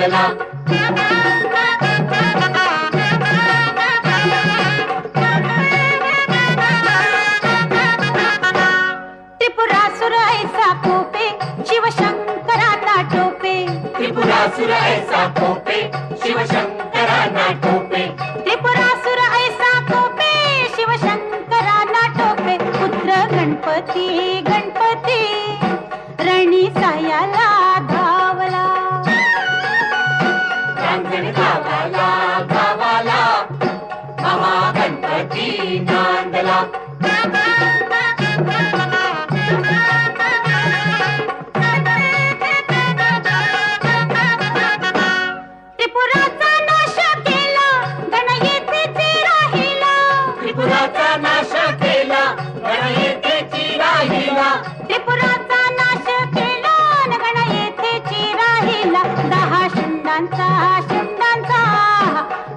नांदला त्रिपुरासुर ऐसा कोपे शिवशंकराला टोपे. त्रिपुरासुर ऐसा कोपे शिवशंकरांना टोपे. त्रिपुरासुर ऐसा कोपे शिवशंकराला टोपे. पुत्र गणपती गणपती. रणी सायाला रांजण गावाला गावाला महागणपती नांदला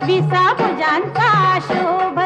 विसा शोभ